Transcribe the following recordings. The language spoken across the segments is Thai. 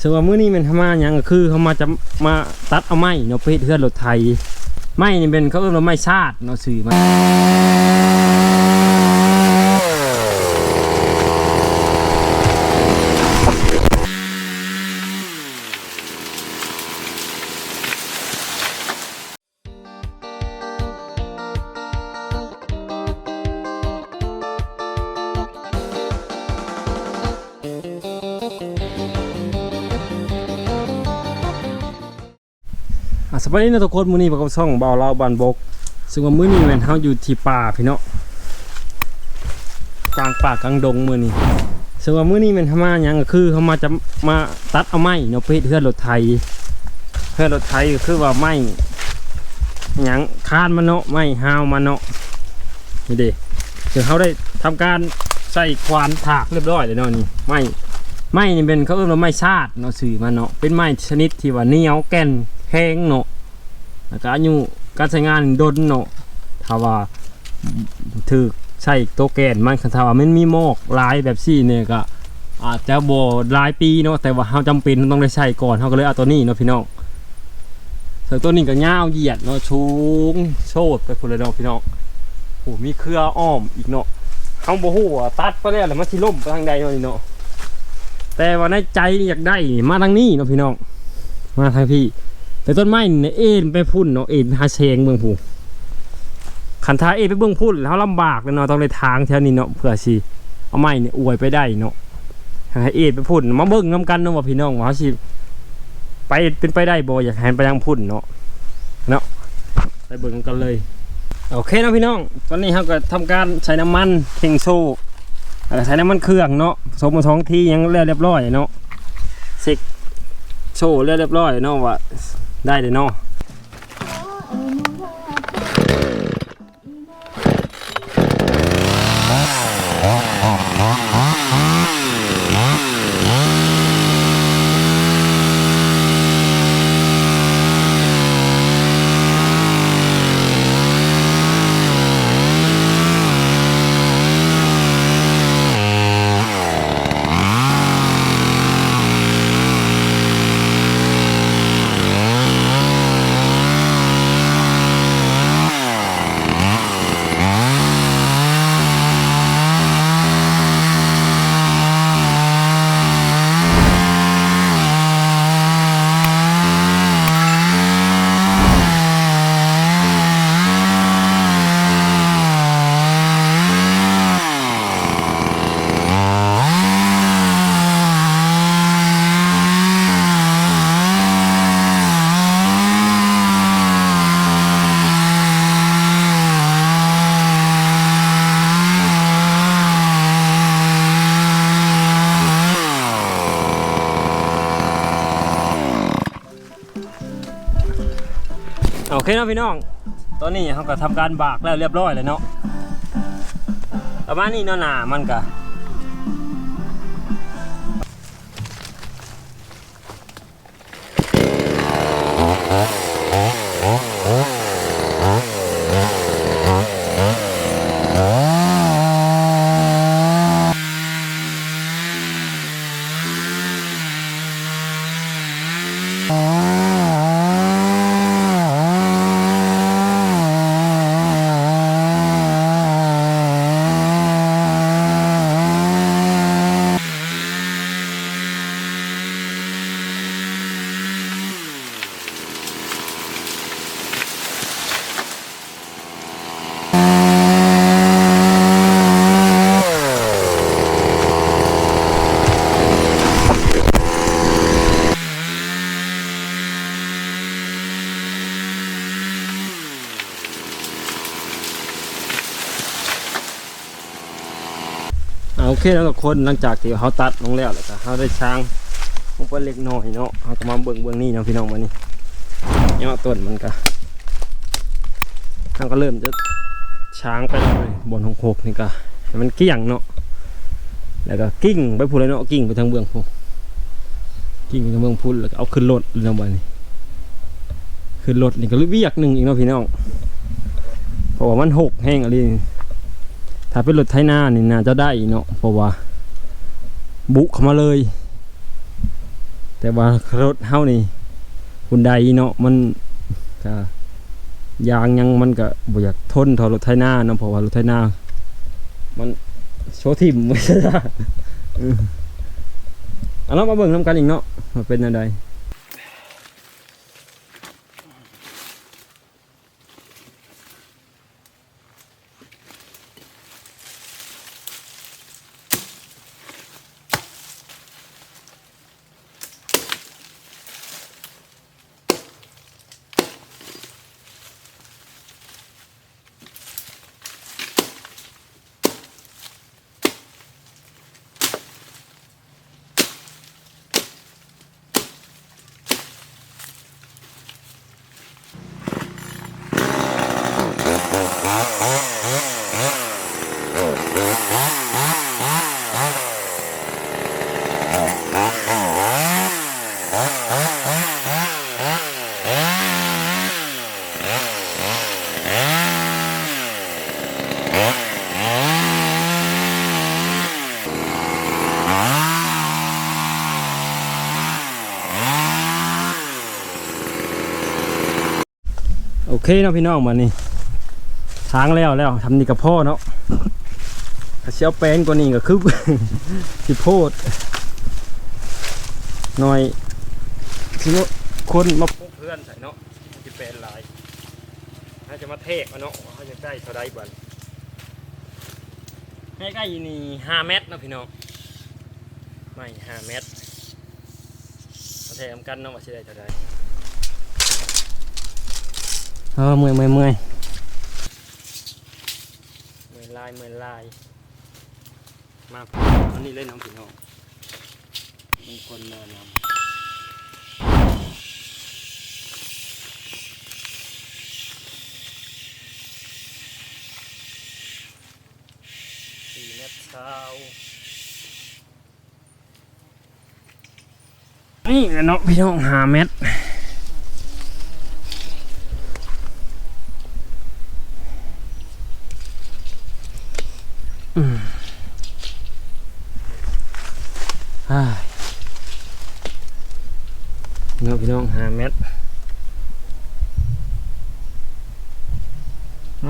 ส่วนว่ามื้อนี้มันทำมาอย่างก็คือเขามาจะมาตัดเอาไม้เนาะไปเฮ็ดเฮือนรถไทยไม้นี่เป็นเขาเรียกว่าไม้ชาติเนาะสื่อมา สวัสดีนะทุกคนมื้อนี้พวกเราช่องเบาเราบ้านบก ซึ่งว่ามื้อนี้แม่นเฮาอยู่ที่ป่าพี่เนาะกลางป่ากลางดงมื้อนี้ซึ่งว่ามื้อนี้แม่นทำมาหยังก็คือเขามาจะมาตัดเอาไม้เนาะไปเฮ็ดเฮือนรถไถเฮือนรถไถก็คือว่าไม้หยังคานมันเนาะไม้ฮาวมันเนาะนี่เด้คือเขาได้ทำการใส่ควานถากเรียบร้อยเลยเนาะนี่ไม้ไม้นี่เป็นเขาเรียกว่าไม้ชาติเนาะสื่อมันเนาะเป็นไม้ชนิดที่ว่าเหนียวแก่นแข็งเนาะ แล้วก็อายุการใช้งานดนเนาะถ้าว่าถือใช้โตวแกนมันถ้าว่ามันมีหมอกลายแบบซี่เนี่ยก็อาจจะบ่หลายปีเนาะแต่ว่าเราจำเป็นต้องได้ใช้ก่อนเราก็เลยเอาตัวนี้เนาะพี่น้องส่วนตัวนี้ก็ยาวเหยียดเนาะชูงโชดไปพุ่นเลยเนาะพี่น้องโอ้มีเครืออ้อมอีกเนาะเฮาบ่ฮู้ว่าตัดไปแล้วแล้วมันสิล่มไปทางใดเนาะนี่เนาะแต่ว่าในใจอยากได้มาทางนี้เนาะพี่น้อง มาทางพี่ แต่ต้นไม้เนี่ยเอ็นไปพุ่นเนาะเอ็นหาเชงเมืองผูขันท้าเอ็นไปเบื้องพุ่นแล้วลำบากเลยเนาะต้องเลยทางแถวนี้เนาะเพื่อสิเอาไม้เนี่ยอวยไปได้เนาะให้เอ็นไปพุ่นมาเบิ่งน้ำกันเนาะว่าพี่น้องว่าเขาสิไปเป็นไปได้บ่อยากให้ไปทางพุ่นเนาะเนาะไปเบิ่งกันเลยโอเคเนาะพี่น้องตอนนี้เราก็ทำการใช้น้ำมันเข่งโซ่ใช้น้ำมันเครื่องเนาะสมมาสองที่ยังเรียบร้อยเนาะเซ็กโชว์เรียบร้อยเนาะว่า ได้เลยเนาะโอ เคเนาะพี่น้อง ตอนนี้เขาก็ทำการบากแล้วเรียบร้อยเลยเนาะประมาณนี้เนาะหนามันก็ แล้วทุกคนหลังจากที่เขาตัดลงแล้วแล้วก็เขาได้ช้างลงไปเล็กน้อยเนาะเขาก็มาเบิ่งเบิ่งนี่เนาะพี่น้องมานี่เนาะต้นมันก็เขาก็เริ่มจะช้างไปเลยบนของโคกนี่ก็มันเกี่ยงเนาะแล้วก็กิ้งไปพูดเลยเนาะกิ้งไปทางเบื้องพูกิ้งไปทางเบื้องพูดแล้วก็เอาขึ้นรถเนาะบัดนี้ขึ้นรถนี่ก็เรียกหนึ่งอีกเนาะพี่น้องเพราะว่ามันหกแห้งอะไร ถ้าเป็นรถไถนานี่น่าจะได้เนาะเพราะว่า บุเข้ามาเลย แต่ว่ารถเฮานี่คุณใดเนาะมันก็ยางยังมันก็บ่อยากทนเท่ารถไถนาเนาะเพราะว่ารถไถนา มันโชว์ทิมไม่ใช่จ้ะเอาเรามาเบิ่งนํกันอีกเนาะเป็นอะไร เคเนาะพี่น้องมานี่ทางแล้วแล้วทำนี่กับพ่อเนาะเชียวแปลนกว่านี้ก็คือสิโพดหน่อยทีนี้คนมาพบเพื่อนใส่เนาะจะเป็นลายน่าจะมาเทกเนาะเขาจะได้เท่าไรบ้างให้ใกล้ๆนี่ห้าเมตรนาะพี่น้องไม่ห้าเมตรมาเทกกันเนาะว่าจะได้เท่าไร เออเมื่อยเมื่อยเมื่อยเมื่อยลายเมื่อยลายมาอันนี้เล่นน้องพี่น้องมีคนมานำสี่เมตรเช้านี่แหละเนาะพี่น้องหาเม็ด อ้าย เนาะพี่น้องห้าเมตร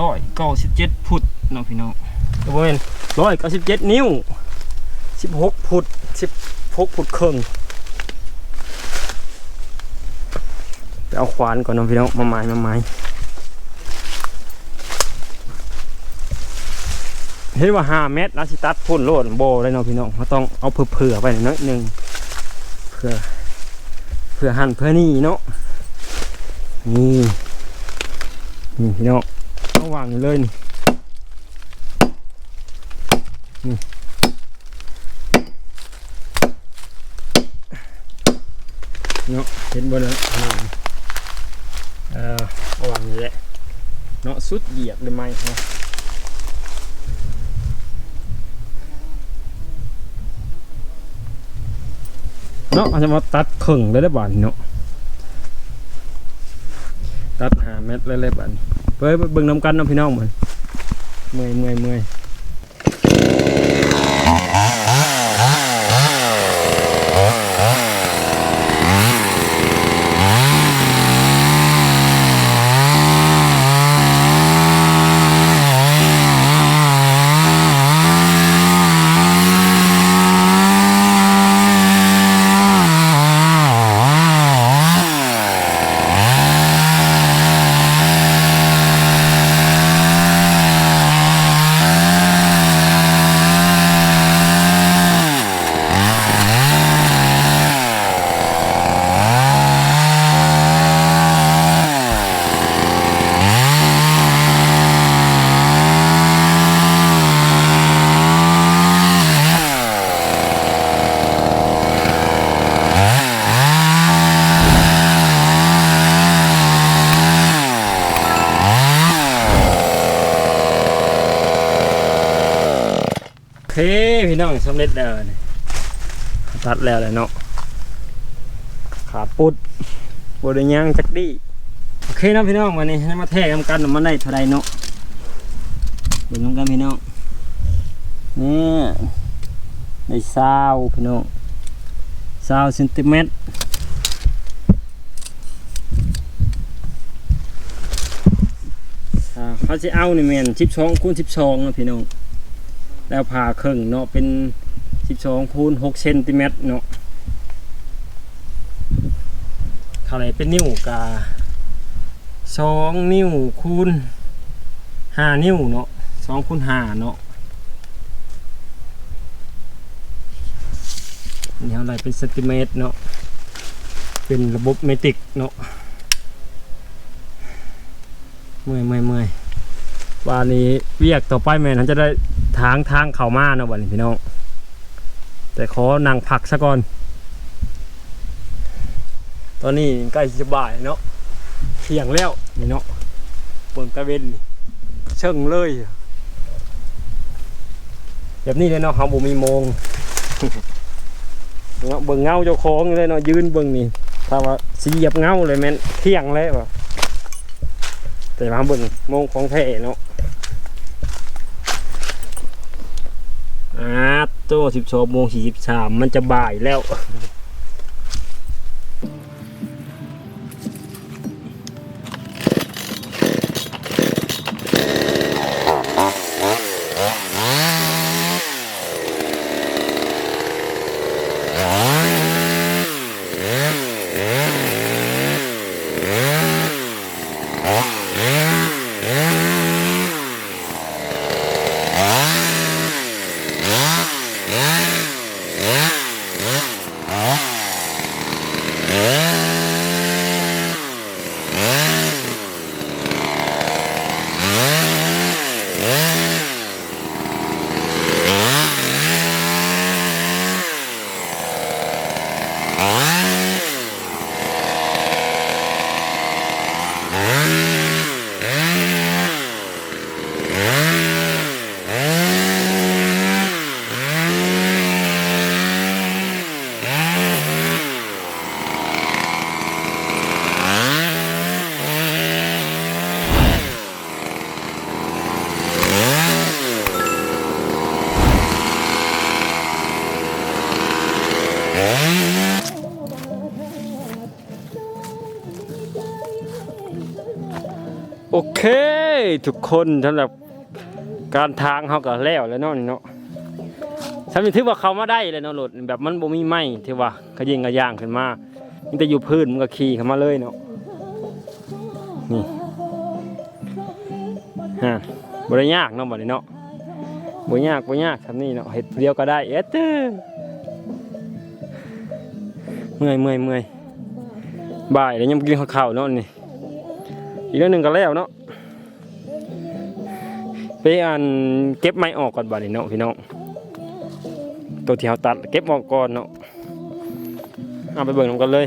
ร้อยเก้าสิบเจ็ดฟุตเนาะพี่น้องก็บ่เป็นร้อยเก้าสิบเจ็ดนิ้วสิบหกฟุตสิบหกฟุตครึ่งไปเอาขวานก่อนเนาะพี่น้องมาไม้มาไม้ เห็นว่าห้าเมตรนะสิตัดพุ่นโลดโบเลยเนาะพี่น้องเราต้องเอาเผื่อๆไปหน่อยหนึงเผื่อเผื่อหั่นเพื่อนี่เนาะนี่นี่พี่น้องเอาวางอยู่เลยนี่นี่เนาะเห็นบ่เนาะอ่าเออเอาวางอยู่แหละเนาะสุดเหยียบเลยไหมเนาะ เนาะอาจจะมาตัดขึงเลยได้บ้านเนาะตัดหาเม็ดเล็กๆบ้านเพิ่เบิ่งน้ำกันเนาะพี่น้องเหมือนเมื่อยเมื่อยเมื่อย เคพี่น้องสำเร็จแล้วนี่ตัดแล้วเลยเนาะขาปุดบริย่างจักดีโอเคนะพี่น้องวันนี้ให้มาแทกำกันมันได้เท่าไรเนาะเดี๋ยวน้งกันพี่น้องนี่ในซาวพี่น้องซาวเซนติเมตรเขาจะเอาในเมนชิปช่องคูณชิปช่องนะพี่น้อง แล้วผ่าครึ่งเนาะเป็น 12คูณ6เซนติเมตรเนาะเท่าไรเป็นนิ้วกา2นิ้วคูณ5นิ้วเนาะ2คูณ5เนาะนี่เท่าไรเป็นเซนติเมตรเนาะเป็นระบบเมตริกเนาะเมื่อยเมื่อยเมื่อย วันนี้เวียกต่อไปแม่นนจะได้ทางทางเข่ามาเนาะวันนี้พี่น้อง แต่ขอนั่งพักซะก่อน ตอนนี้ใกล้จะบ่ายเนาะเที่ยงแล้วนี่เนาะเบิ่งตะเวนเชิงเลย แบบนี้เลยเนาะเฮาบ่มีโมงเนาะเบิ่งเงาเจ้าของเลยเนาะยืนเบิ่งนี่ถ้าว่าสิเหยียบเงาเลยแม่นเที่ยงแล้ว แต่มาเบิ่งโมงของแท้เนาะอ่าตัวสิบสองโมงสี่สิบสามมันจะบ่ายแล้ว โอเค ทุกคนสำหรับการทางเขาก็แล้วแล้วเนาะนี่เนาะฉันถือว่าเขามาได้เลยเนาะรถแบบมันบ่มีไม้ที่ว่าขยิงกระย่างขึ้นมามันจะอยู่พื้นมันก็ขี่เข้ามาเลยเนาะนี่ฮะบ่ได้ยากเนาะบัดนี้เนาะบ่ยากบ่ยากทำนี่เนาะเฮ็ดเดียวก็ได้เอ็ด เด้อเมื่อยเมื่อยเมื่อยบ่ายแล้วยังกินข้าวๆเนาะนี่อีกเรื่องหนึ่งก็แล้วเนาะไปอันเก็บไม้ออกก่อนบ่ายเนาะพี่น้องตัวที่เราตัดเก็บออกก่อนเนาะเอาไปเบิ่งนำกันเลย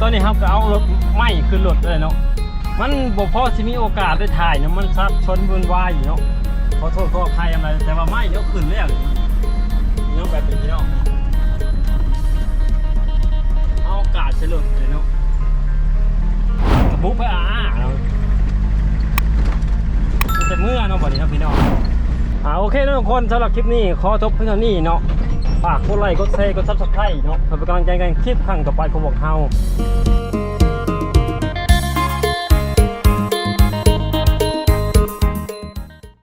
ตอนนี้ครับก็เอารถไม้ขึ้นรถเลยเนาะมันบ่พอสิมีโอกาสได้ถ่ายเนาะมันซับชนวุ่นวายอยู่เนาะขอโทษขออภัยอะไรแต่ว่าไม้เดี๋ยวขึ้นแล้วนี่เนาะแบบนี้พี่น้องเอาโอกาสเฉลิมเลยเนาะกระบุกไปอ่าเนาะจะเมื่อเนาะบ่นี้นะพี่น้องอ่าโอเคทุกคนสำหรับคลิปนี้ขอจบเพียงเท่านี้เนาะ ฝากกดไลค์กดแชร์กดซับสไครต์เนาะเพื่อเป็นกำลังใจกันคลิปครั้งต่อไปของพวกเรา